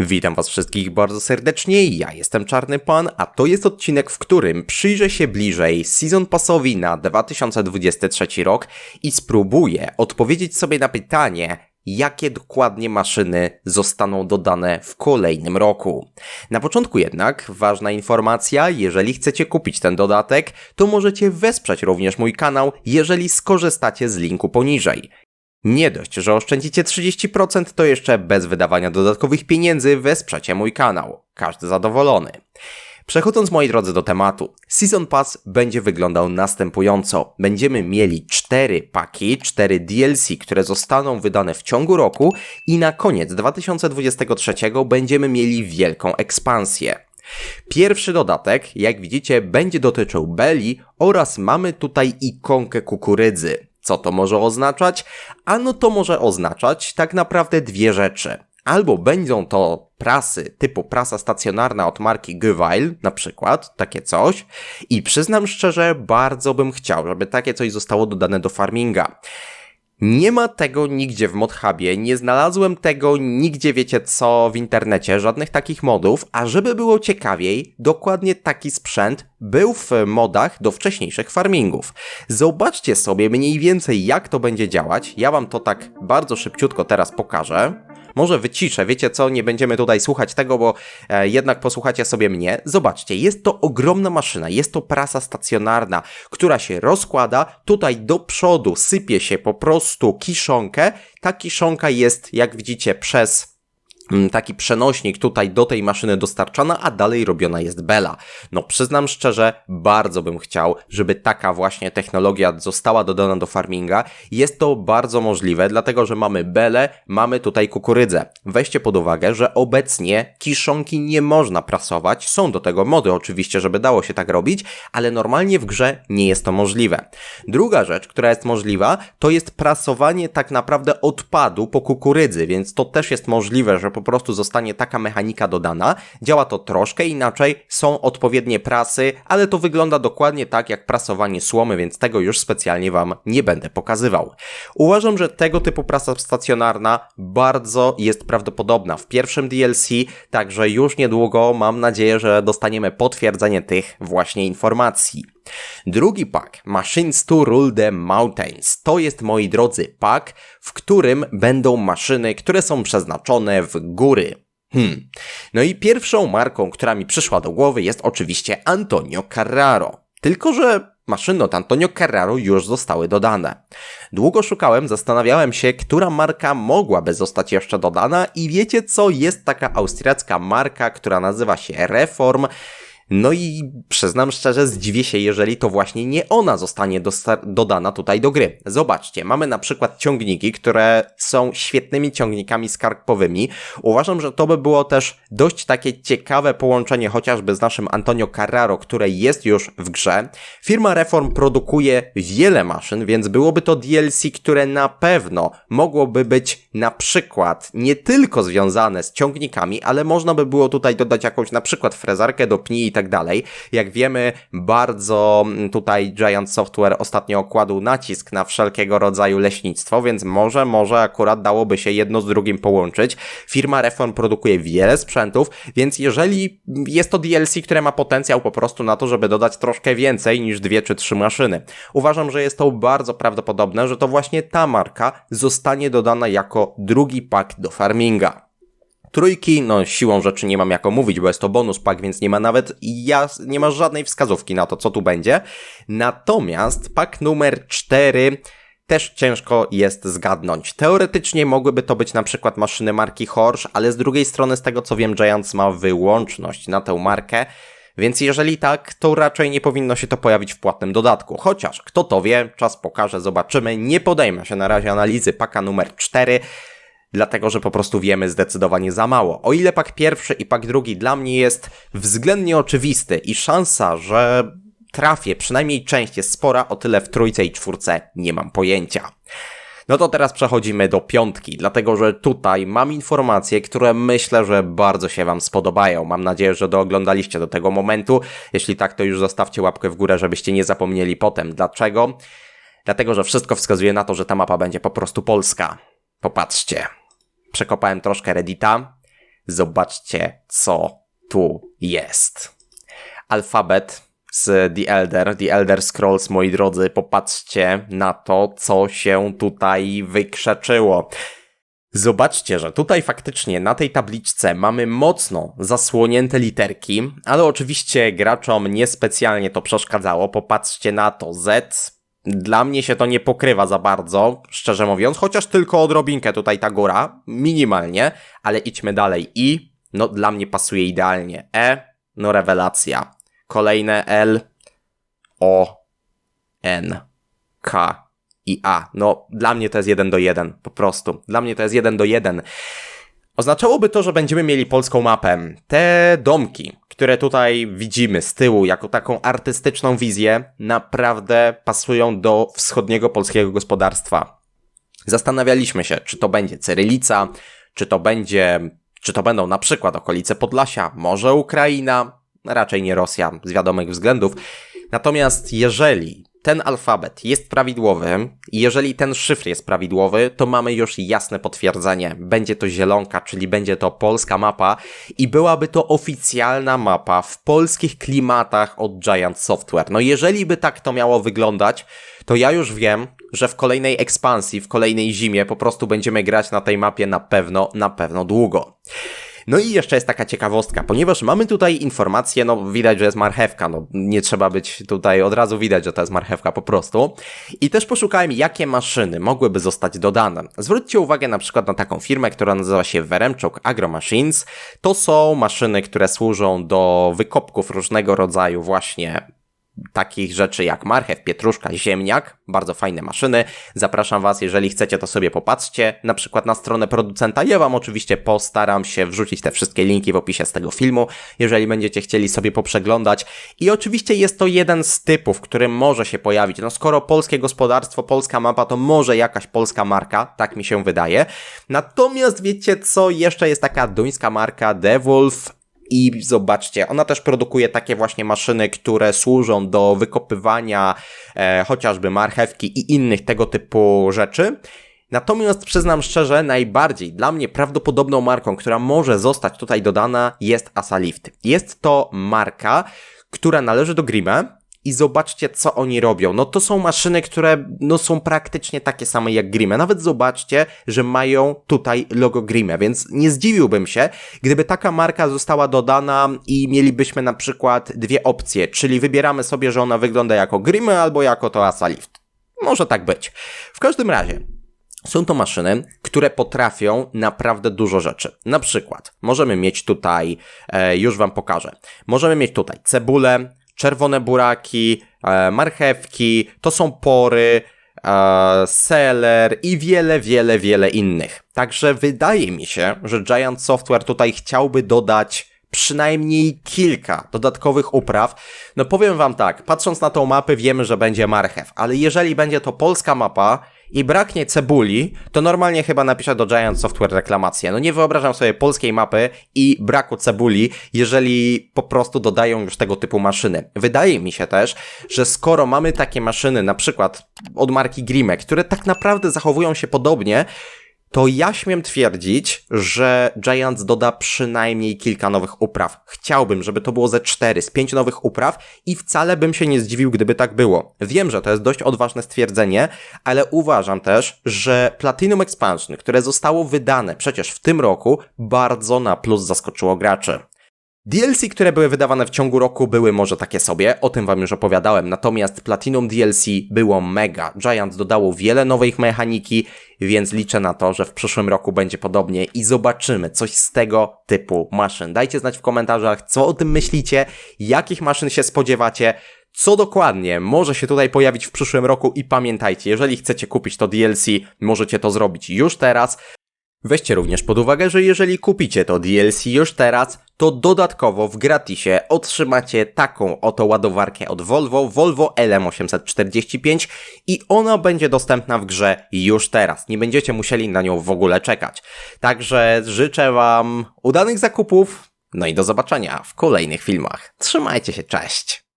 Witam Was wszystkich bardzo serdecznie, ja jestem Czarny Pan, a to jest odcinek, w którym przyjrzę się bliżej Season Passowi na 2023 rok i spróbuję odpowiedzieć sobie na pytanie, jakie dokładnie maszyny zostaną dodane w kolejnym roku. Na początku jednak ważna informacja, jeżeli chcecie kupić ten dodatek, to możecie wesprzeć również mój kanał, jeżeli skorzystacie z linku poniżej. Nie dość, że oszczędzicie 30%, to jeszcze bez wydawania dodatkowych pieniędzy wesprzecie mój kanał. Każdy zadowolony. Przechodząc moi drodzy do tematu, Season Pass będzie wyglądał następująco. Będziemy mieli 4 paki, 4 DLC, które zostaną wydane w ciągu roku i na koniec 2023 będziemy mieli wielką ekspansję. Pierwszy dodatek, jak widzicie, będzie dotyczył Belli oraz mamy tutaj ikonkę kukurydzy. Co to może oznaczać? Ano to może oznaczać tak naprawdę dwie rzeczy. Albo będą to prasy typu prasa stacjonarna od marki Gewile, na przykład, takie coś. I przyznam szczerze, bardzo bym chciał, żeby takie coś zostało dodane do farminga. Nie ma tego nigdzie w modhubie, nie znalazłem tego nigdzie, wiecie co, w internecie, żadnych takich modów, a żeby było ciekawiej, dokładnie taki sprzęt był w modach do wcześniejszych farmingów. Zobaczcie sobie mniej więcej jak to będzie działać, ja wam to tak bardzo szybciutko teraz pokażę. Może wyciszę, wiecie co, nie będziemy tutaj słuchać tego, bo e, jednak posłuchacie sobie mnie. Zobaczcie, jest to ogromna maszyna, jest to prasa stacjonarna, która się rozkłada, tutaj do przodu sypie się po prostu kiszonkę. Ta kiszonka jest, jak widzicie, przez taki przenośnik tutaj do tej maszyny dostarczana, a dalej robiona jest Bela. No przyznam szczerze, bardzo bym chciał, żeby taka właśnie technologia została dodana do farminga. Jest to bardzo możliwe, dlatego że mamy Belę, mamy tutaj kukurydzę. Weźcie pod uwagę, że obecnie kiszonki nie można prasować. Są do tego mody oczywiście, żeby dało się tak robić, ale normalnie w grze nie jest to możliwe. Druga rzecz, która jest możliwa, to jest prasowanie tak naprawdę odpadu po kukurydzy, więc to też jest możliwe, że po prostu zostanie taka mechanika dodana. Działa to troszkę inaczej, są odpowiednie prasy, ale to wygląda dokładnie tak jak prasowanie słomy, więc tego już specjalnie Wam nie będę pokazywał. Uważam, że tego typu prasa stacjonarna bardzo jest prawdopodobna w pierwszym DLC, także już niedługo mam nadzieję, że dostaniemy potwierdzenie tych właśnie informacji. Drugi pak, Machines to Rule the Mountains. To jest, moi drodzy, pak, w którym będą maszyny, które są przeznaczone w góry. Hmm. No i pierwszą marką, która mi przyszła do głowy jest oczywiście Antonio Carraro. Tylko, że maszyny od Antonio Carraro już zostały dodane. Długo szukałem, zastanawiałem się, która marka mogłaby zostać jeszcze dodana i wiecie co? Jest taka austriacka marka, która nazywa się Reform no i przyznam szczerze, zdziwię się, jeżeli to właśnie nie ona zostanie dodana tutaj do gry. Zobaczcie, mamy na przykład ciągniki, które są świetnymi ciągnikami skarpowymi. Uważam, że to by było też dość takie ciekawe połączenie chociażby z naszym Antonio Carraro, które jest już w grze. Firma Reform produkuje wiele maszyn, więc byłoby to DLC, które na pewno mogłoby być na przykład nie tylko związane z ciągnikami, ale można by było tutaj dodać jakąś na przykład frezarkę do pni i tak dalej. Jak wiemy, bardzo tutaj Giant Software ostatnio okładł nacisk na wszelkiego rodzaju leśnictwo, więc może, może akurat dałoby się jedno z drugim połączyć. Firma Reform produkuje wiele sprzętów, więc jeżeli jest to DLC, które ma potencjał po prostu na to, żeby dodać troszkę więcej niż dwie czy trzy maszyny. Uważam, że jest to bardzo prawdopodobne, że to właśnie ta marka zostanie dodana jako drugi pak do farminga. Trójki, no siłą rzeczy nie mam jako mówić, bo jest to bonus pak, więc nie ma nawet ja, nie ma żadnej wskazówki na to, co tu będzie. Natomiast pak numer 4 też ciężko jest zgadnąć. Teoretycznie mogłyby to być na przykład maszyny marki Horsch, ale z drugiej strony z tego co wiem Giants ma wyłączność na tę markę, więc jeżeli tak, to raczej nie powinno się to pojawić w płatnym dodatku. Chociaż, kto to wie, czas pokaże, zobaczymy. Nie podejmę się na razie analizy paka numer 4 dlatego że po prostu wiemy zdecydowanie za mało. O ile pak pierwszy i pak drugi dla mnie jest względnie oczywisty i szansa, że trafię przynajmniej część jest spora, o tyle w trójce i czwórce nie mam pojęcia. No to teraz przechodzimy do piątki, dlatego że tutaj mam informacje, które myślę, że bardzo się Wam spodobają. Mam nadzieję, że dooglądaliście do tego momentu. Jeśli tak, to już zostawcie łapkę w górę, żebyście nie zapomnieli potem. Dlaczego? Dlatego, że wszystko wskazuje na to, że ta mapa będzie po prostu polska. Popatrzcie. Przekopałem troszkę Reddita. zobaczcie, co tu jest. Alfabet z The Elder, The Elder Scrolls, moi drodzy, popatrzcie na to, co się tutaj wykrzeczyło. Zobaczcie, że tutaj faktycznie na tej tabliczce mamy mocno zasłonięte literki, ale oczywiście graczom niespecjalnie to przeszkadzało. Popatrzcie na to, Z. Dla mnie się to nie pokrywa za bardzo, szczerze mówiąc, chociaż tylko odrobinkę tutaj ta góra, minimalnie, ale idźmy dalej. I, no dla mnie pasuje idealnie. E, no rewelacja. Kolejne L, O, N, K i A. No, dla mnie to jest jeden do jeden, po prostu. Dla mnie to jest jeden do jeden. Oznaczałoby to, że będziemy mieli polską mapę. Te domki, które tutaj widzimy z tyłu, jako taką artystyczną wizję, naprawdę pasują do wschodniego polskiego gospodarstwa. Zastanawialiśmy się, czy to będzie Cyrylica, czy to będzie, czy to będą na przykład okolice Podlasia, może Ukraina, raczej nie Rosja z wiadomych względów. Natomiast jeżeli ten alfabet jest prawidłowy jeżeli ten szyfr jest prawidłowy, to mamy już jasne potwierdzenie. Będzie to zielonka, czyli będzie to polska mapa i byłaby to oficjalna mapa w polskich klimatach od Giant Software. No jeżeli by tak to miało wyglądać, to ja już wiem, że w kolejnej ekspansji, w kolejnej zimie po prostu będziemy grać na tej mapie na pewno, na pewno długo. No i jeszcze jest taka ciekawostka, ponieważ mamy tutaj informację, no widać, że jest marchewka, no nie trzeba być tutaj od razu widać, że to jest marchewka po prostu. I też poszukałem, jakie maszyny mogłyby zostać dodane. Zwróćcie uwagę na przykład na taką firmę, która nazywa się Veremchuk Agro Machines. To są maszyny, które służą do wykopków różnego rodzaju właśnie takich rzeczy jak marchew, pietruszka, ziemniak, bardzo fajne maszyny. Zapraszam Was, jeżeli chcecie, to sobie popatrzcie, na przykład na stronę producenta. Ja Wam oczywiście postaram się wrzucić te wszystkie linki w opisie z tego filmu, jeżeli będziecie chcieli sobie poprzeglądać. I oczywiście jest to jeden z typów, który może się pojawić. No skoro polskie gospodarstwo, polska mapa, to może jakaś polska marka, tak mi się wydaje. Natomiast wiecie co, jeszcze jest taka duńska marka Devulf, i zobaczcie, ona też produkuje takie właśnie maszyny, które służą do wykopywania e, chociażby marchewki i innych tego typu rzeczy. Natomiast przyznam szczerze, najbardziej dla mnie prawdopodobną marką, która może zostać tutaj dodana jest Asalift. Jest to marka, która należy do Grime, i zobaczcie, co oni robią. No to są maszyny, które no, są praktycznie takie same jak Grimme. Nawet zobaczcie, że mają tutaj logo Grimme, więc nie zdziwiłbym się, gdyby taka marka została dodana i mielibyśmy na przykład dwie opcje, czyli wybieramy sobie, że ona wygląda jako Grimme albo jako to Asalift. Może tak być. W każdym razie, są to maszyny, które potrafią naprawdę dużo rzeczy. Na przykład, możemy mieć tutaj, e, już Wam pokażę, możemy mieć tutaj cebulę, czerwone buraki, e, marchewki, to są pory, e, seller i wiele, wiele, wiele innych. Także wydaje mi się, że Giant Software tutaj chciałby dodać przynajmniej kilka dodatkowych upraw. No powiem wam tak, patrząc na tą mapę wiemy, że będzie marchew, ale jeżeli będzie to polska mapa, i braknie cebuli, to normalnie chyba napiszę do Giant Software reklamację. No nie wyobrażam sobie polskiej mapy i braku cebuli, jeżeli po prostu dodają już tego typu maszyny. Wydaje mi się też, że skoro mamy takie maszyny, na przykład od marki Grimek, które tak naprawdę zachowują się podobnie, to ja śmiem twierdzić, że Giants doda przynajmniej kilka nowych upraw. Chciałbym, żeby to było ze cztery, z pięć nowych upraw i wcale bym się nie zdziwił, gdyby tak było. Wiem, że to jest dość odważne stwierdzenie, ale uważam też, że Platinum Expansion, które zostało wydane przecież w tym roku, bardzo na plus zaskoczyło graczy. DLC, które były wydawane w ciągu roku, były może takie sobie, o tym wam już opowiadałem, natomiast Platinum DLC było mega. Giant dodało wiele nowej mechaniki, więc liczę na to, że w przyszłym roku będzie podobnie i zobaczymy coś z tego typu maszyn. Dajcie znać w komentarzach, co o tym myślicie, jakich maszyn się spodziewacie, co dokładnie może się tutaj pojawić w przyszłym roku i pamiętajcie, jeżeli chcecie kupić to DLC, możecie to zrobić już teraz. Weźcie również pod uwagę, że jeżeli kupicie to DLC już teraz, to dodatkowo w gratisie otrzymacie taką oto ładowarkę od Volvo, Volvo LM845 i ona będzie dostępna w grze już teraz. Nie będziecie musieli na nią w ogóle czekać. Także życzę Wam udanych zakupów, no i do zobaczenia w kolejnych filmach. Trzymajcie się, cześć!